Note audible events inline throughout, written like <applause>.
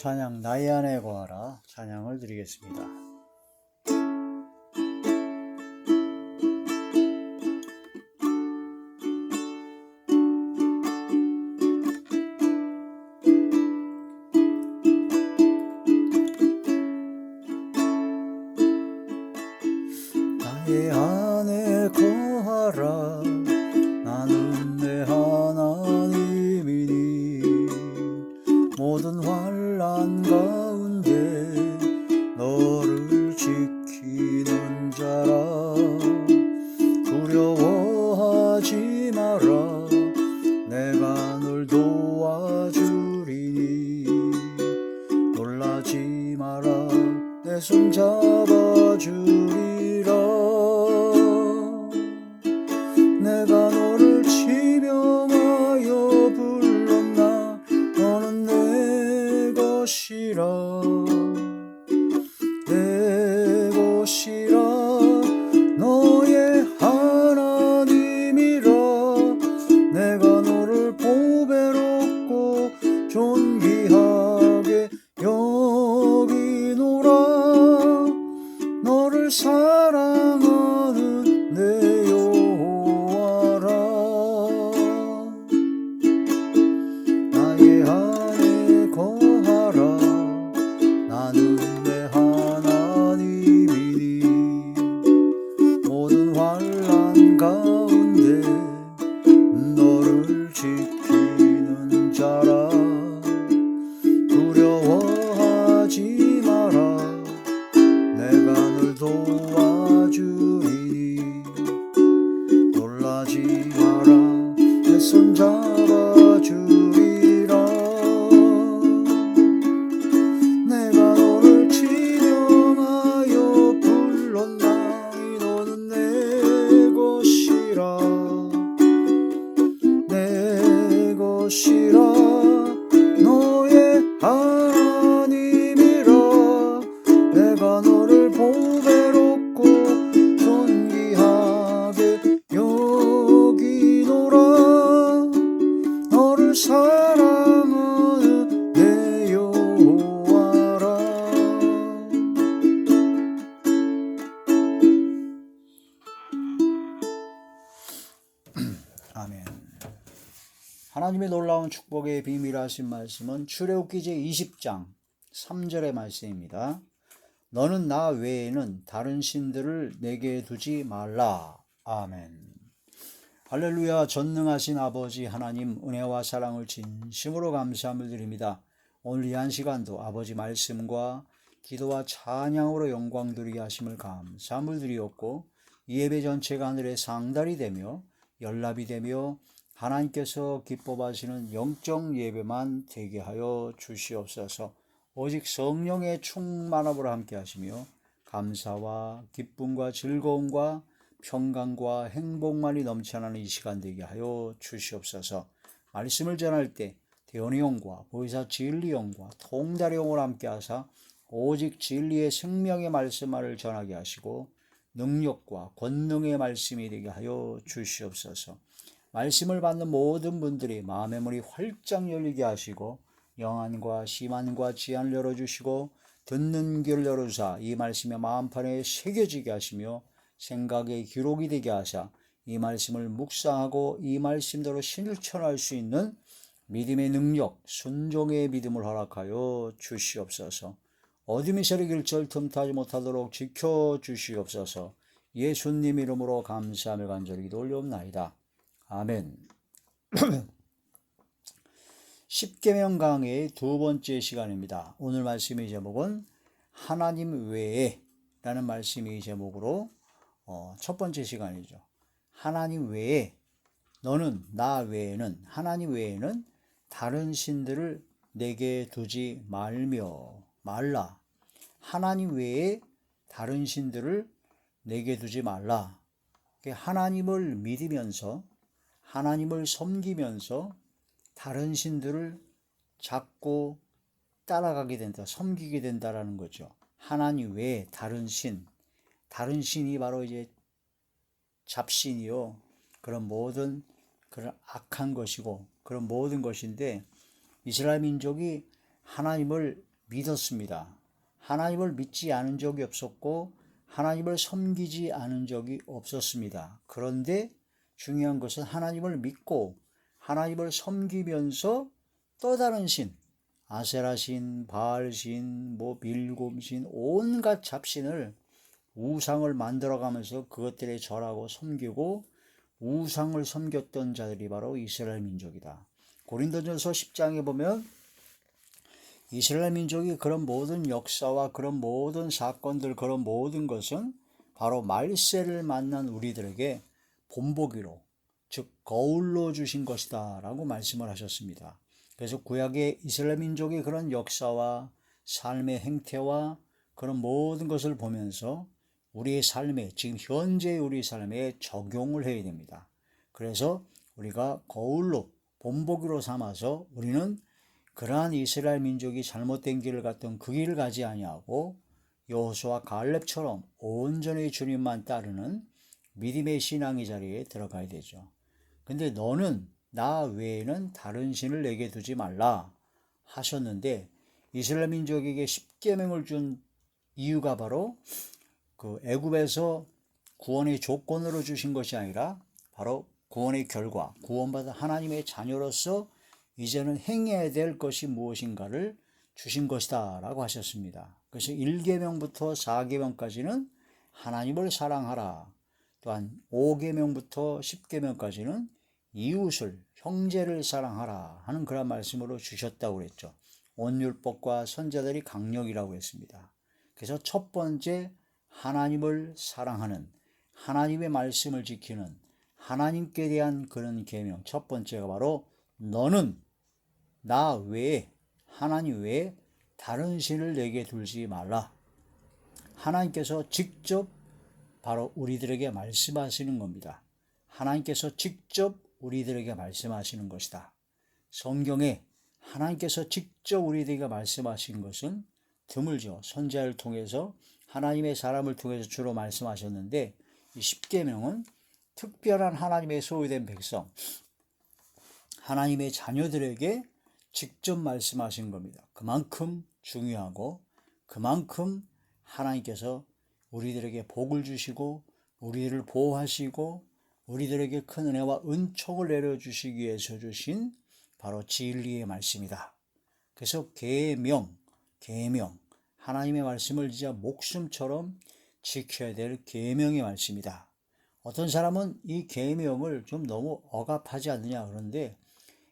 찬양 나의 안에 거하라 찬양을 드리겠습니다. 내가 하나님의 놀라운 축복의 비밀하신 말씀은 출애굽기 제 20장 3절의 말씀입니다. 너는 나 외에는 다른 신들을 내게 두지 말라. 아멘. 할렐루야 전능하신 아버지 하나님 은혜와 사랑을 진심으로 감사함을 드립니다. 오늘 이 한 시간도 아버지 말씀과 기도와 찬양으로 영광 드리게 하심을 감사함을 드리었고 이 예배 전체가 하늘의 상달이 되며 연락이 되며 하나님께서 기뻐하시는 영적 예배만 되게 하여 주시옵소서. 오직 성령의 충만함으로 함께 하시며 감사와 기쁨과 즐거움과 평강과 행복만이 넘쳐나는 이 시간 되게 하여 주시옵소서. 말씀을 전할 때 대원의 영과 보이사 진리 영과 통달의 영으로 함께 하사 오직 진리의 생명의 말씀만을 전하게 하시고 능력과 권능의 말씀이 되게 하여 주시옵소서. 말씀을 받는 모든 분들이 마음의 문이 활짝 열리게 하시고 영안과 심안과 지안을 열어주시고 듣는 귀를 열어주사 이 말씀의 마음판에 새겨지게 하시며 생각의 기록이 되게 하사 이 말씀을 묵상하고 이 말씀대로 실천할 수 있는 믿음의 능력, 순종의 믿음을 허락하여 주시옵소서. 어둠이 세력 일절 틈타지 못하도록 지켜 주시옵소서. 예수님 이름으로 감사하며 간절히 기도 올려옵나이다. 아멘. <clears throat> 십계명 강의 두 번째 시간입니다. 오늘 말씀의 제목은 하나님 외에 라는 말씀이 제목으로 어, 첫 번째 시간이죠. 하나님 외에 너는 나 외에는 하나님 외에는 다른 신들을 내게 두지 말며 말라. 하나님 외에 다른 신들을 내게 두지 말라. 하나님을 믿으면서 하나님을 섬기면서 다른 신들을 잡고 따라가게 된다, 섬기게 된다라는 거죠. 하나님 외에 다른 신, 다른 신이 바로 이제 잡신이요. 그런 모든 그런 악한 것이고 그런 모든 것인데 이스라엘 민족이 하나님을 믿었습니다. 하나님을 믿지 않은 적이 없었고 하나님을 섬기지 않은 적이 없었습니다. 그런데 중요한 것은 하나님을 믿고 하나님을 섬기면서 또 다른 신, 아세라 신, 바알 신, 뭐 밀곰 신, 온갖 잡신을 우상을 만들어가면서 그것들에 절하고 섬기고 우상을 섬겼던 자들이 바로 이스라엘 민족이다. 고린도전서 10장에 보면 이스라엘 민족이 그런 모든 역사와 그런 모든 사건들, 그런 모든 것은 바로 말세를 만난 우리들에게 본보기로, 즉, 거울로 주신 것이다. 라고 말씀을 하셨습니다. 그래서 구약의 이스라엘 민족의 그런 역사와 삶의 행태와 그런 모든 것을 보면서 우리의 삶에, 지금 현재 우리 삶에 적용을 해야 됩니다. 그래서 우리가 거울로, 본보기로 삼아서 우리는 그러한 이스라엘 민족이 잘못된 길을 갔던 그 길을 가지 아니하고 여호수아 갈렙처럼 온전히 주님만 따르는 믿음의 신앙의 자리에 들어가야 되죠. 근데 너는 나 외에는 다른 신을 내게 두지 말라 하셨는데 이스라엘 민족에게 십계명을 준 이유가 바로 그 애굽에서 구원의 조건으로 주신 것이 아니라 바로 구원의 결과, 구원받은 하나님의 자녀로서 이제는 행해야 될 것이 무엇인가를 주신 것이다 라고 하셨습니다. 그래서 1계명부터 4계명까지는 하나님을 사랑하라. 또한 5계명부터 10계명까지는 이웃을 형제를 사랑하라 하는 그런 말씀으로 주셨다고 그랬죠. 온율법과 선자들이 강력이라고 했습니다. 그래서 첫 번째 하나님을 사랑하는 하나님의 말씀을 지키는 하나님께 대한 그런 계명 첫 번째가 바로 너는 나 외에 하나님 외에 다른 신을 내게 둘지 말라. 하나님께서 직접 바로 우리들에게 말씀하시는 겁니다. 하나님께서 직접 우리들에게 말씀하시는 것이다. 성경에 하나님께서 직접 우리들에게 말씀하신 것은 드물죠. 선자를 통해서 하나님의 사람을 통해서 주로 말씀하셨는데 이 십계명은 특별한 하나님의 소유된 백성, 하나님의 자녀들에게 직접 말씀하신 겁니다. 그만큼 중요하고 그만큼 하나님께서 우리들에게 복을 주시고 우리를 보호하시고 우리들에게 큰 은혜와 은총을 내려주시기 위해서 주신 바로 진리의 말씀이다. 그래서 계명, 계명, 하나님의 말씀을 진짜 목숨처럼 지켜야 될 계명의 말씀이다. 어떤 사람은 이 계명을 좀 너무 억압하지 않느냐 그런데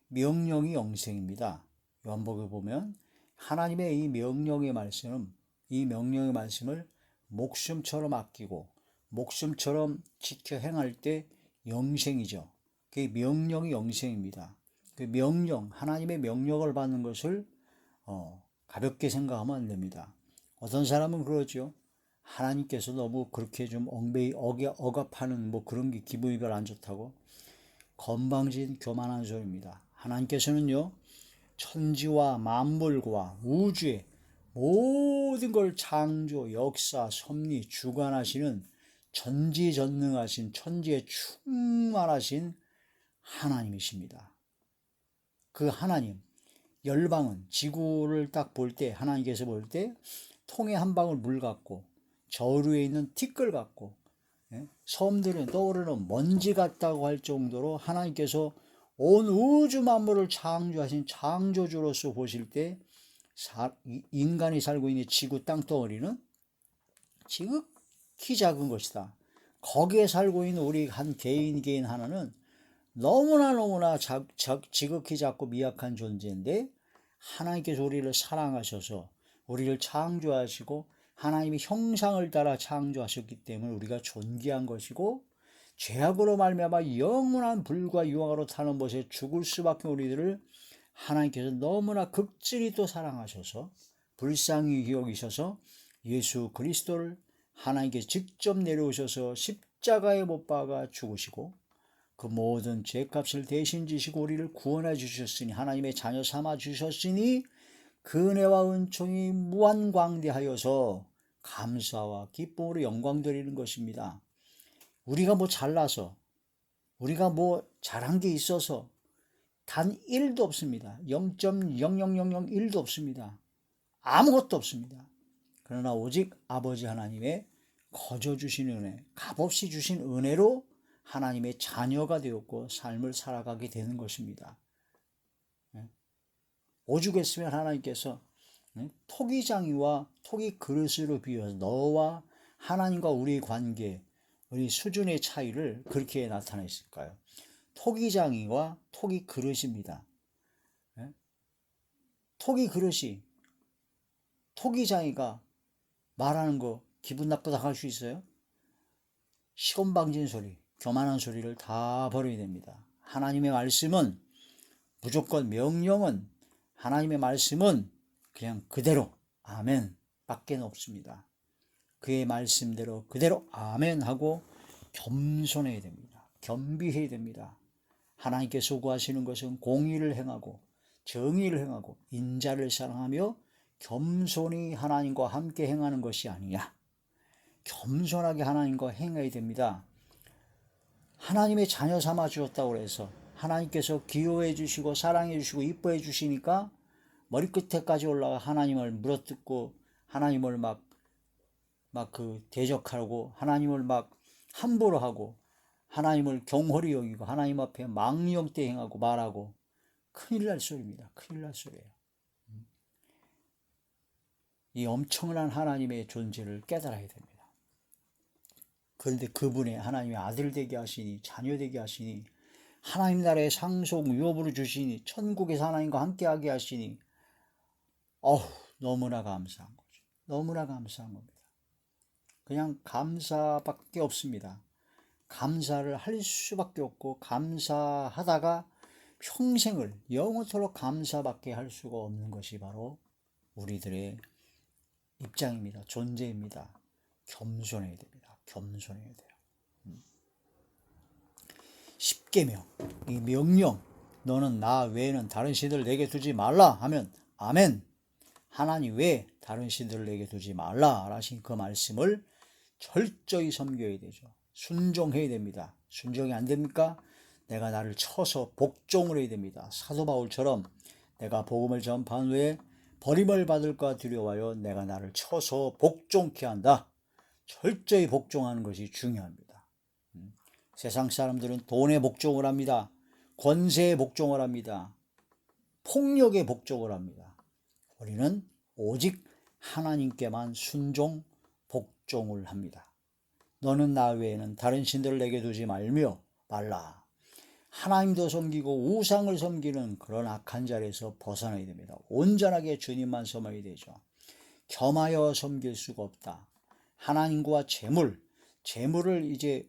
명령이 영생입니다. 요한복에 보면 하나님의 이 명령의 말씀은 이 명령의 말씀을 목숨처럼 아끼고 목숨처럼 지켜 행할 때 영생이죠. 그 명령이 영생입니다. 그 명령, 하나님의 명령을 받는 것을 어, 가볍게 생각하면 안 됩니다. 어떤 사람은 그러죠. 하나님께서 너무 그렇게 좀 엉베이 억압하는 뭐 그런 게 기분이 별안 좋다고 건방진 교만한 소리입니다. 하나님께서는요, 천지와 만물과 우주의 모든 걸 창조, 역사, 섭리, 주관하시는 전지전능하신 천지에 충만하신 하나님이십니다. 그 하나님, 열방은 지구를 딱 볼 때, 하나님께서 볼 때, 통에 한 방울 물 같고, 저 위에 있는 티끌 같고, 예? 섬들은 떠오르는 먼지 같다고 할 정도로 하나님께서 온 우주 만물을 창조하신 창조주로서 보실 때 인간이 살고 있는 지구 땅덩어리는 지극히 작은 것이다. 거기에 살고 있는 우리 한 개인 개인 하나는 너무나 너무나 작, 작, 지극히 작고 미약한 존재인데 하나님께서 우리를 사랑하셔서 우리를 창조하시고 하나님의 형상을 따라 창조하셨기 때문에 우리가 존귀한 것이고 죄악으로 말미암아 영원한 불과 유황으로 타는 것에 죽을 수밖에 우리들을 하나님께서 너무나 극진히 또 사랑하셔서 불쌍히 여기셔서 예수 그리스도를 하나님께 직접 내려오셔서 십자가에 못 박아 죽으시고 그 모든 죄값을 대신 지시고 우리를 구원해 주셨으니 하나님의 자녀 삼아 주셨으니 그 은혜와 은총이 무한광대하여서 감사와 기쁨으로 영광 드리는 것입니다. 우리가 뭐 잘나서 우리가 뭐 잘한 게 있어서 단 1도 없습니다. 0.00001도 없습니다. 아무것도 없습니다. 그러나 오직 아버지 하나님의 거저 주신 은혜, 값없이 주신 은혜로 하나님의 자녀가 되었고 삶을 살아가게 되는 것입니다. 예. 오죽했으면 하나님께서 예, 토기장이와 토기 그릇으로 비워서 너와 하나님과 우리의 관계, 우리 수준의 차이를 그렇게 나타냈을까요? 토기장이와 토기 그릇입니다. 예? 토기 그릇이 토기장이가 말하는 거 기분 나쁘다 할 수 있어요? 시건방진 소리, 교만한 소리를 다 버려야 됩니다. 하나님의 말씀은 무조건 명령은 하나님의 말씀은 그냥 그대로 아멘 밖에 없습니다. 그의 말씀대로 그대로 아멘 하고 겸손해야 됩니다. 겸비해야 됩니다. 하나님께서 구하시는 것은 공의를 행하고 정의를 행하고 인자를 사랑하며 겸손히 하나님과 함께 행하는 것이 아니냐. 겸손하게 하나님과 행해야 됩니다. 하나님의 자녀 삼아 주었다고 해서 하나님께서 기호해 주시고 사랑해 주시고 이뻐해 주시니까 머리끝에까지 올라가 하나님을 물어뜯고 하나님을 막 막 그 대적하고 하나님을 막 함부로 하고 하나님을 경홀히 여기고 하나님 앞에 망령대 행하고 말하고 큰일 날 소리입니다. 큰일 날 소리예요. 이 엄청난 하나님의 존재를 깨달아야 됩니다. 그런데 그분의 하나님의 아들 되게 하시니 자녀 되게 하시니 하나님 나라의 상속 유업으로 주시니 천국에서 하나님과 함께하게 하시니 어우 너무나 감사한 거죠. 너무나 감사한 겁니다. 그냥 감사밖에 없습니다. 감사를 할 수밖에 없고 감사하다가 평생을 영원토록 감사밖에 할 수가 없는 것이 바로 우리들의 입장입니다. 존재입니다. 겸손해야 됩니다. 겸손해야 돼요. 음. 십계명, 이 명령, 너는 나 외에는 다른 신들 내게 두지 말라 하면 아멘. 하나님 외에 다른 신들을 내게 두지 말라 하신 그 말씀을 철저히 섬겨야 되죠. 순종해야 됩니다. 순종이 안 됩니까? 내가 나를 쳐서 복종을 해야 됩니다. 사도 바울처럼 내가 복음을 전파한 후에 버림을 받을까 두려워하여 내가 나를 쳐서 복종케 한다. 철저히 복종하는 것이 중요합니다. 음. 세상 사람들은 돈에 복종을 합니다. 권세에 복종을 합니다. 폭력에 복종을 합니다. 우리는 오직 하나님께만 순종, 복종을 합니다. 너는 나 외에는 다른 신들을 내게 두지 말며 말라. 하나님도 섬기고 우상을 섬기는 그런 악한 자리에서 벗어나야 됩니다. 온전하게 주님만 섬어야 되죠. 겸하여 섬길 수가 없다. 하나님과 재물, 재물을 이제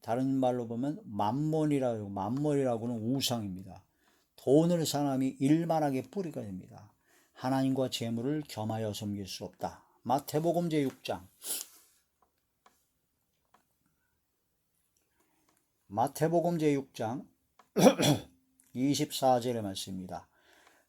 다른 말로 보면 만몬이라고 만몬이라고는 우상입니다. 돈을 사람이 일만하게 뿌리가 됩니다. 하나님과 재물을 겸하여 섬길 수 없다. 마태복음 제6장 마태복음 제6장 24절의 <clears throat> 말씀입니다.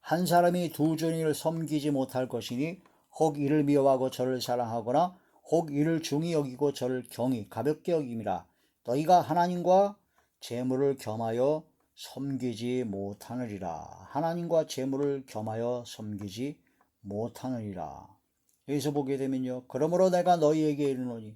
한 사람이 두 주인을 섬기지 못할 것이니 혹 이를 미워하고 저를 사랑하거나 혹 이를 중히 여기고 저를 경히 가볍게 여김이라. 너희가 하나님과 재물을 겸하여 섬기지 못하느리라. 하나님과 재물을 겸하여 섬기지 못하느니라. 여기서 보게 되면요. 그러므로 내가 너희에게 이르노니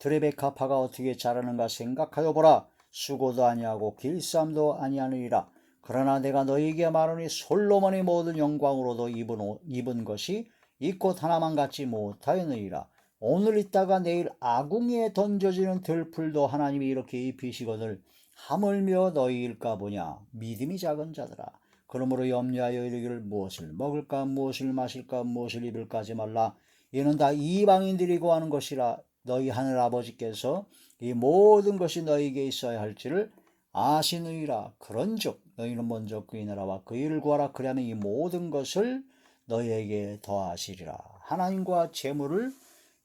드레베 카 파가 어떻게 자라는가 생각하여 보라. 수고도 아니하고 길쌈도 아니하느니라. 그러나 내가 너희에게 말하니 솔로몬의 모든 영광으로도 입은, 옷, 입은 것이 이 꽃 하나만 갖지 못하였느니라. 오늘 있다가 내일 아궁이에 던져지는 들풀도 하나님이 이렇게 입히시거늘 하물며 너희일까 보냐? 믿음이 작은 자들아. 그러므로 염려하여 이르기를 무엇을 먹을까 무엇을 마실까 무엇을 입을까 하지 말라. 이는 다 이방인들이 구하는 것이라 너희 하늘 아버지께서 이 모든 것이 너희에게 있어야 할지를 아시느니라 그런즉 너희는 먼저 그의 나라와 그 일을 구하라 그리하면 이 모든 것을 너희에게 더하시리라 하나님과 재물을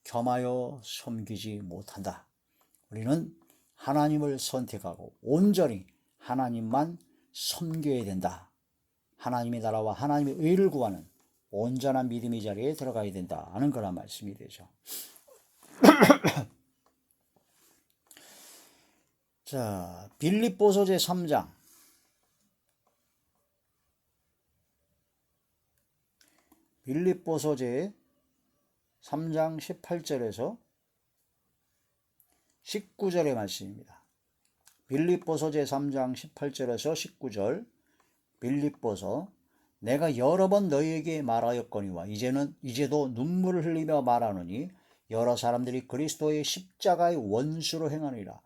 겸하여 섬기지 못한다. 우리는 하나님을 선택하고 온전히 하나님만 섬겨야 된다. 하나님의 나라와 하나님의 의를 구하는 온전한 믿음의 자리에 들어가야 된다. 하는 그런 말씀이 되죠. <coughs> 자, 빌립보서 제 3장. 빌립보서 제 3장 18절에서 19절의 말씀입니다. 빌립보서 제 3장 18절에서 19절 빌립보서 내가 여러 번 너희에게 말하였거니와 이제는 이제도 눈물을 흘리며 말하노니 여러 사람들이 그리스도의 십자가의 원수로 행하느니라.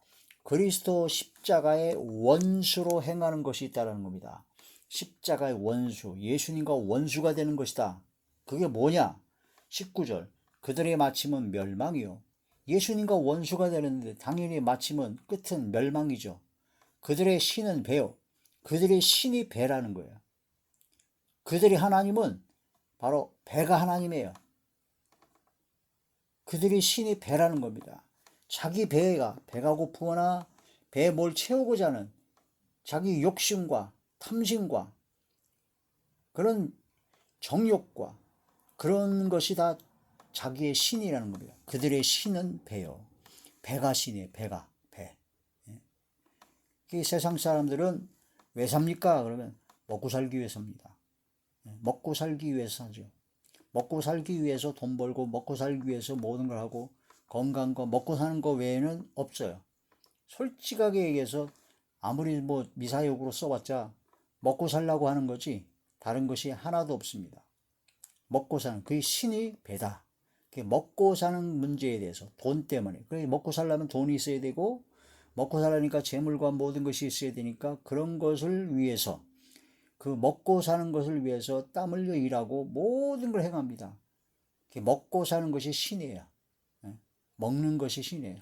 그리스도 십자가의 원수로 행하는 것이 있다는 겁니다. 십자가의 원수, 예수님과 원수가 되는 것이다. 그게 뭐냐? 19절. 그들의 마침은 멸망이요. 예수님과 원수가 되는데 당연히 마침은 끝은 멸망이죠. 그들의 신은 배요. 그들의 신이 배라는 거예요. 그들이 하나님은 바로 배가 하나님이에요. 그들이 신이 배라는 겁니다. 자기 배가 배가 고프거나 배에 뭘 채우고자 하는 자기 욕심과 탐심과 그런 정욕과 그런 것이 다 자기의 신이라는 겁니다. 그들의 신은 배요. 배가 신이에요. 배가 배. 이 세상 사람들은 왜 삽니까? 그러면 먹고 살기 위해서입니다. 먹고 살기 위해서죠. 먹고 살기 위해서 돈 벌고 먹고 살기 위해서 모든 걸 하고 건강한 거 먹고 사는 거 외에는 없어요. 솔직하게 얘기해서 아무리 뭐 미사역으로 써봤자 먹고 살라고 하는 거지 다른 것이 하나도 없습니다. 먹고 사는 그게 신이 배다. 먹고 사는 문제에 대해서 돈 때문에 그래 먹고 살려면 돈이 있어야 되고 먹고 살려니까 재물과 모든 것이 있어야 되니까 그런 것을 위해서 그 먹고 사는 것을 위해서 땀 흘려 일하고 모든 걸 행합니다. 먹고 사는 것이 신이에요. 예? 먹는 것이 신이에요.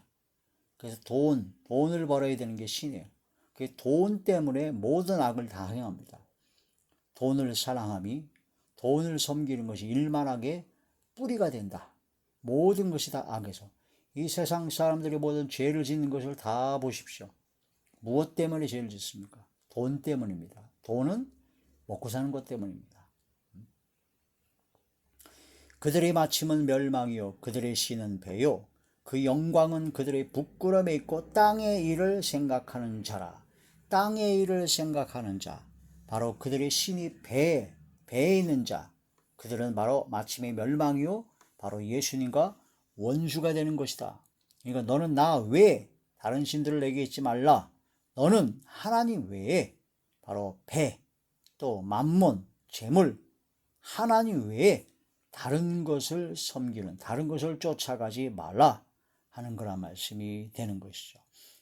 그래서 돈, 돈을 벌어야 되는 게 신이에요. 그 돈 때문에 모든 악을 다 행합니다. 돈을 사랑함이 돈을 섬기는 것이 일만하게 뿌리가 된다. 모든 것이 다 악에서. 이 세상 사람들이 모든 죄를 짓는 것을 다 보십시오. 무엇 때문에 죄를 짓습니까? 돈 때문입니다. 돈은 먹고 사는 것 때문입니다. 그들의 마침은 멸망이요 그들의 신은 배요 그 영광은 그들의 부끄러움에 있고 땅의 일을 생각하는 자라 땅의 일을 생각하는 자 바로 그들의 신이 배 배에 있는 자 그들은 바로 마침의 멸망이요 바로 예수님과 원수가 되는 것이다. 그러니까 너는 나 외에 다른 신들을 내게 있지 말라. 너는 하나님 외에 바로 배, 또 만몬, 재물, 하나님 외에 다른 것을 섬기는, 다른 것을 쫓아가지 말라 하는 거란 말씀이 되는 것이죠.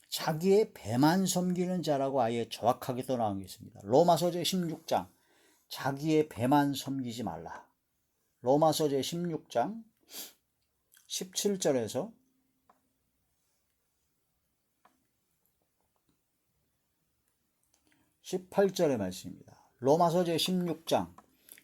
자기의 배만 섬기는 자라고 아예 정확하게 또 나온 게 있습니다. 로마서 제 16장, 자기의 배만 섬기지 말라. 로마서 제 16장 17절에서 18절의 말씀입니다. 로마서 제 16장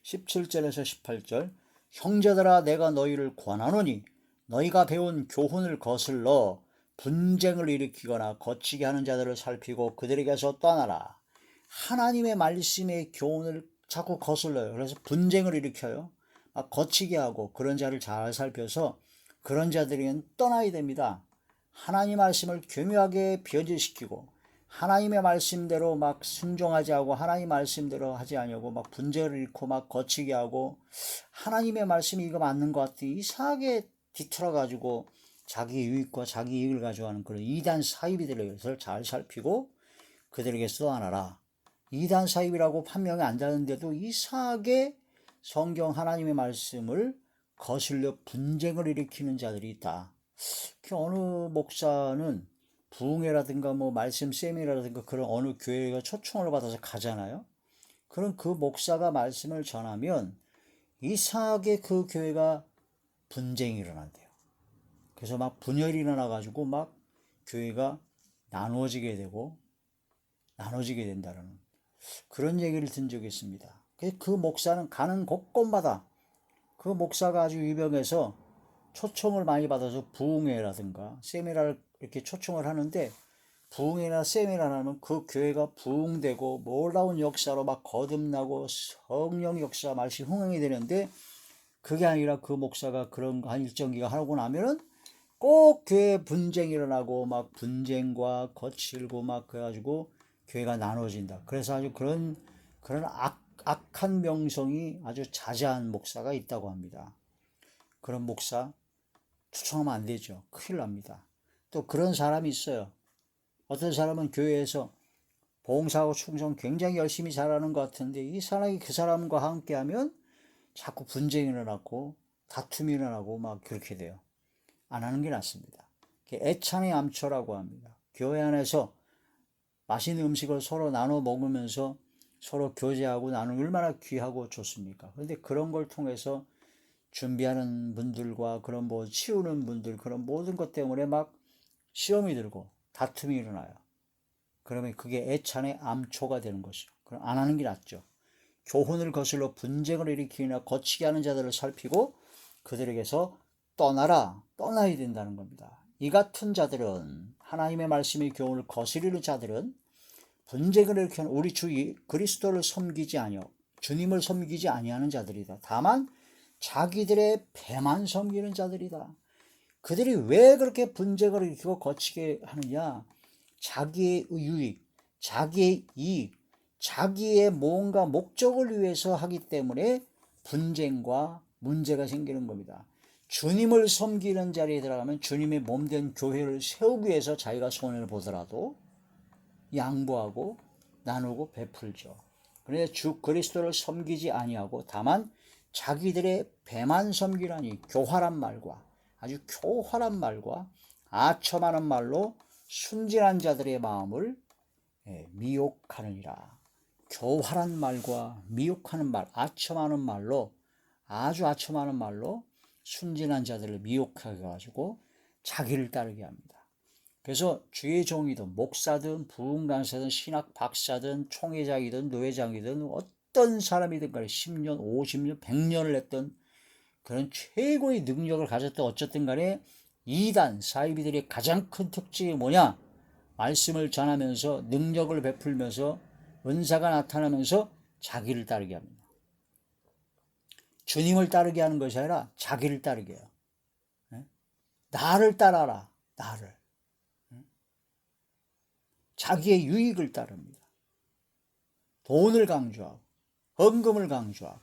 17절에서 18절 형제들아 내가 너희를 권하노니 너희가 배운 교훈을 거슬러 분쟁을 일으키거나 거치게 하는 자들을 살피고 그들에게서 떠나라. 하나님의 말씀의 교훈을 자꾸 거슬러요. 그래서 분쟁을 일으켜요. 막 거치게 하고 그런 자를 잘 살펴서 그런 자들은 떠나야 됩니다. 하나님 말씀을 교묘하게 변질시키고 하나님의 말씀대로 막 순종하지 않고 하나님 말씀대로 하지 않냐고 막 분쟁을 일고 막 거치게 하고 하나님의 말씀이 이거 맞는 것 같아 이상하게 뒤틀어 가지고 자기 유익과 자기 이익을 가져가는 그런 이단 사입이들을 잘 살피고 그들에게 써안아라. 이단 사입이라고 판명이 안 되는데도 이상하게 성경 하나님의 말씀을 거슬려 분쟁을 일으키는 자들이 있다. 그 어느 목사는 부흥회라든가 뭐 말씀 세미라든가 그런 어느 교회가 초청을 받아서 가잖아요. 그럼 그 목사가 말씀을 전하면 이상하게 그 교회가 분쟁이 일어난대요. 그래서 막 분열이 일어나 가지고 막 교회가 나누어지게 되고 나눠지게 된다는 그런 얘기를 든 적이 있습니다. 그 목사는 가는 곳곳마다 그 목사가 아주 유명해서 초청을 많이 받아서 부흥회라든가 세미나를 이렇게 초청을 하는데 부흥회나 세미나를 하면 그 교회가 부흥되고 놀라운 역사로 막 거듭나고 성령 역사 말씀 흥행이 되는데 그게 아니라 그 목사가 그런 한 일정 기간 하고 나면은 꼭 교회 분쟁이 일어나고 막 분쟁과 거칠고 막 그래가지고 교회가 나눠진다. 그래서 아주 그런 그런 악, 악한 명성이 아주 자자한 목사가 있다고 합니다. 그런 목사 추천하면 안 되죠. 큰일 납니다. 또 그런 사람이 있어요. 어떤 사람은 교회에서 봉사하고 충성 굉장히 열심히 잘하는 것 같은데 이 사람이 그 사람과 함께하면 자꾸 분쟁이 일어나고 다툼이 일어나고 막 그렇게 돼요. 안 하는 게 낫습니다. 애찬의 암초라고 합니다. 교회 안에서 맛있는 음식을 서로 나눠 먹으면서 서로 교제하고 나누는 게 얼마나 귀하고 좋습니까? 그런데 그런 걸 통해서 준비하는 분들과 그런 뭐 치우는 분들 그런 모든 것 때문에 막 시험이 들고 다툼이 일어나요. 그러면 그게 애찬의 암초가 되는 것이죠. 그럼 안 하는 게 낫죠. 교훈을 거슬러 분쟁을 일으키나 거치게 하는 자들을 살피고 그들에게서 떠나라, 떠나야 된다는 겁니다. 이 같은 자들은 하나님의 말씀의 교훈을 거스르는 자들은 분쟁을 일으키는 우리 주 그리스도를 섬기지 아니요 주님을 섬기지 아니하는 자들이다. 다만 자기들의 배만 섬기는 자들이다. 그들이 왜 그렇게 분쟁을 일으키고 거치게 하느냐? 자기의 유익, 자기의 이익, 자기의 뭔가 목적을 위해서 하기 때문에 분쟁과 문제가 생기는 겁니다. 주님을 섬기는 자리에 들어가면 주님의 몸된 교회를 세우기 위해서 자기가 손해를 보더라도 양보하고 나누고 베풀죠. 그런데 주 그리스도를 섬기지 아니하고 다만 자기들의 배만 섬기라니 교활한 말과 아주 교활한 말과 아첨하는 말로 순진한 자들의 마음을 예, 미혹하느니라. 교활한 말과 미혹하는 말, 아첨하는 말로 아주 아첨하는 말로 순진한 자들을 미혹하게 가지고 자기를 따르게 합니다. 그래서 주의 종이든 목사든 부흥간사든 신학 박사든 총회장이든 노회장이든 어떤 사람이든 간에 10년, 50년, 100년을 했던 그런 최고의 능력을 가졌던 어쨌든 간에 이단 사이비들의 가장 큰 특징이 뭐냐? 말씀을 전하면서 능력을 베풀면서 은사가 나타나면서 자기를 따르게 합니다. 주님을 따르게 하는 것이 아니라 자기를 따르게 해요. 네? 나를 따라라. 나를. 자기의 유익을 따릅니다. 돈을 강조하고 헌금을 강조하고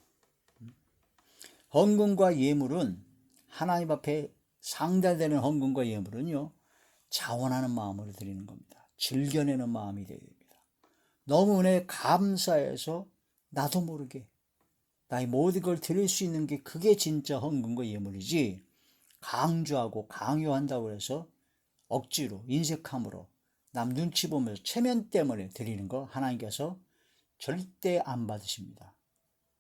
헌금과 예물은 하나님 앞에 상달되는 헌금과 예물은요 자원하는 마음으로 드리는 겁니다. 즐겨내는 마음이 되어야 됩니다. 너무 은혜 감사해서 나도 모르게 나의 모든 걸 드릴 수 있는 게 그게 진짜 헌금과 예물이지 강조하고 강요한다고 해서 억지로 인색함으로 남 눈치 보면서 체면 때문에 드리는 거 하나님께서 절대 안 받으십니다.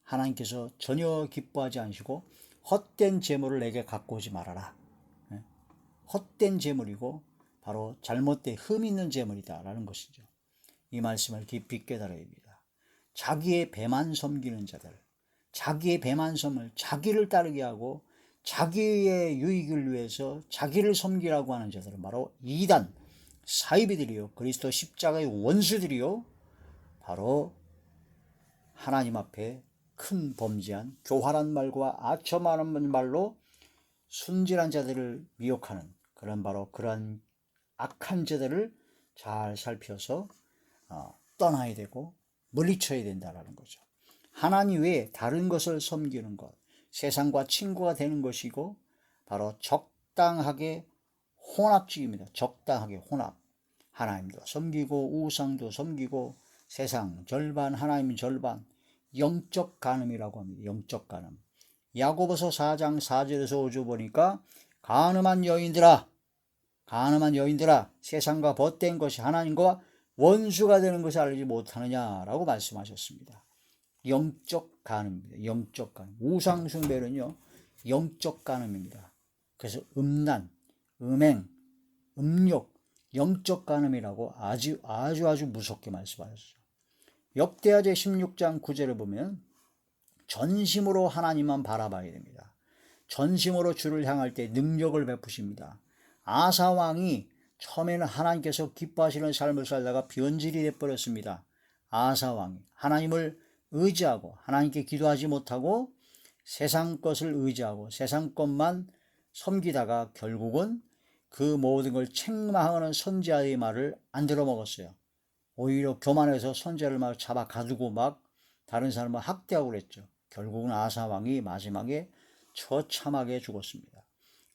하나님께서 전혀 기뻐하지 않으시고 헛된 재물을 내게 갖고 오지 말아라. 예? 헛된 재물이고 바로 잘못된 흠 있는 재물이다라는 것이죠. 이 말씀을 깊이 깨달아야 합니다. 자기의 배만 섬기는 자들, 자기의 배만 섬을 자기를 따르게 하고 자기의 유익을 위해서 자기를 섬기라고 하는 자들은 바로 이단, 사이비들이요. 그리스도 십자가의 원수들이요. 바로 하나님 앞에 큰 범죄한 교활한 말과 아첨하는 말로 순진한 자들을 미혹하는 그런 바로 그런 악한 자들을 잘 살펴서 어, 떠나야 되고 물리쳐야 된다라는 거죠. 하나님 외에 다른 것을 섬기는 것, 세상과 친구가 되는 것이고 바로 적당하게 혼합주의입니다. 적당하게 혼합. 하나님도 섬기고 우상도 섬기고 세상 절반 하나님 절반 영적 간음이라고 합니다. 영적 간음. 야고보서 4장 4절에서 5절 보니까 간음한 여인들아 간음한 여인들아 세상과 벗된 것이 하나님과 원수가 되는 것을 알지 못하느냐라고 말씀하셨습니다. 영적 간음입니다. 영적 간음. 우상 숭배는요. 영적 간음입니다. 그래서 음란, 음행, 음욕, 영적 간음이라고 아주 아주 아주 무섭게 말씀하셨죠. 역대하제 16장 9절을 보면 전심으로 하나님만 바라봐야 됩니다. 전심으로 주를 향할 때 능력을 베푸십니다. 아사 왕이 처음에는 하나님께서 기뻐하시는 삶을 살다가 변질이 되어버렸습니다. 아사 왕이 하나님을 의지하고 하나님께 기도하지 못하고 세상 것을 의지하고 세상 것만 섬기다가 결국은 그 모든 걸 책망하는 선지자의 말을 안 들어먹었어요. 오히려 교만해서 선지자를 막 잡아 가두고 막 다른 사람을 학대하고 그랬죠. 결국은 아사 왕이 마지막에 처참하게 죽었습니다.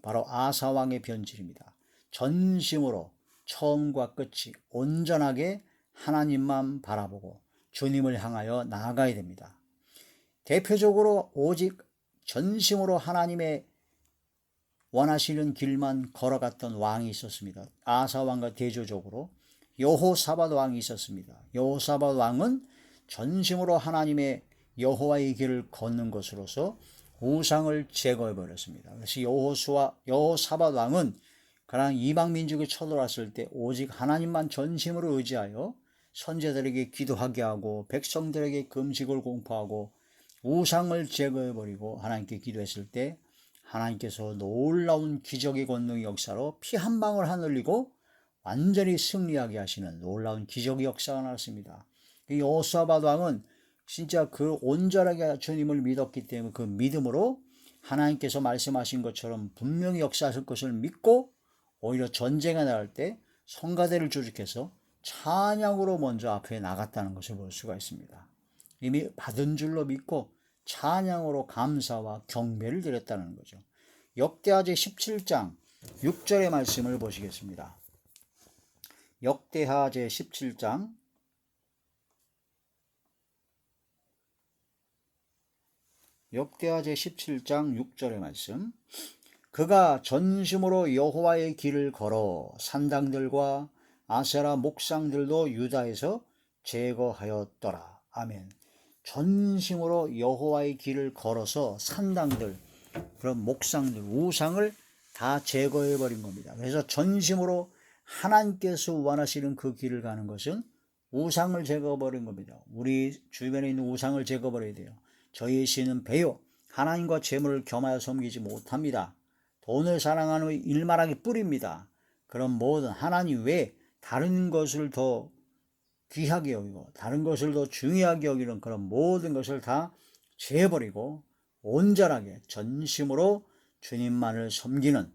바로 아사 왕의 변질입니다. 전심으로 처음과 끝이 온전하게 하나님만 바라보고 주님을 향하여 나아가야 됩니다. 대표적으로 오직 전심으로 하나님의 원하시는 길만 걸어갔던 왕이 있었습니다. 아사 왕과 대조적으로 여호사밧 왕이 있었습니다. 여호사밧 왕은 전심으로 하나님의 여호와의 길을 걷는 것으로서 우상을 제거해 버렸습니다. 그래서 여호수와 여호사밧 왕은 그러한 이방 민족이 쳐들어왔을 때 오직 하나님만 전심으로 의지하여 선제들에게 기도하게 하고 백성들에게 금식을 공포하고 우상을 제거해 버리고 하나님께 기도했을 때 하나님께서 놀라운 기적의 권능 역사로 피 한 방울 안 흘리고 완전히 승리하게 하시는 놀라운 기적의 역사가 나왔습니다. 이 여호수아밧 왕은 진짜 그 온전하게 주님을 믿었기 때문에 그 믿음으로 하나님께서 말씀하신 것처럼 분명히 역사하실 것을 믿고 오히려 전쟁에 나갈 때 성가대를 조직해서 찬양으로 먼저 앞에 나갔다는 것을 볼 수가 있습니다. 이미 받은 줄로 믿고 찬양으로 감사와 경배를 드렸다는 거죠. 역대하제 17장 6절의 말씀을 보시겠습니다. 역대하 제 17장 역대하 제 17장 6절의 말씀 그가 전심으로 여호와의 길을 걸어 산당들과 아세라 목상들도 유다에서 제거하였더라. 아멘. 전심으로 여호와의 길을 걸어서 산당들 그런 목상들 우상을 다 제거해 버린 겁니다. 그래서 전심으로 하나님께서 원하시는 그 길을 가는 것은 우상을 제거해 버린 겁니다. 우리 주변에 있는 우상을 제거해 버려야 돼요. 저희 신은 배요. 하나님과 재물을 겸하여 섬기지 못합니다. 돈을 사랑하는 일말하기 뿌립니다. 그런 모든 하나님 외에 다른 것을 더 귀하게 여기고 다른 것을 더 중요하게 여기는 그런 모든 것을 다 재버리고 온전하게 전심으로 주님만을 섬기는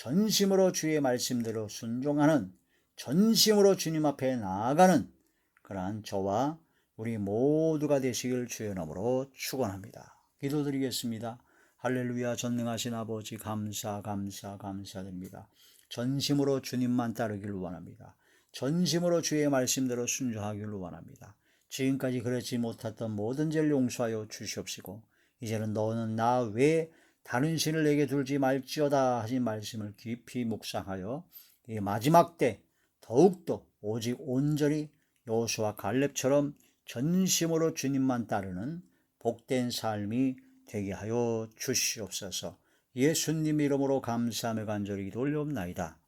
전심으로 주의 말씀대로 순종하는 전심으로 주님 앞에 나아가는 그러한 저와 우리 모두가 되시길 주의 이름으로 축원합니다. 기도드리겠습니다. 할렐루야 전능하신 아버지 감사 감사 감사드립니다. 전심으로 주님만 따르기를 원합니다. 전심으로 주의 말씀대로 순종하기를 원합니다. 지금까지 그렇지 못했던 모든 죄를 용서하여 주시옵시고 이제는 너는 나 외에 다른 신을 내게 둘지 말지어다 하신 말씀을 깊이 묵상하여 이 마지막 때 더욱더 오직 온전히 여호수아 갈렙처럼 전심으로 주님만 따르는 복된 삶이 되게 하여 주시옵소서. 예수님 이름으로 감사하며 간절히 기도 올려옵나이다.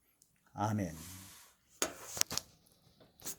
아멘.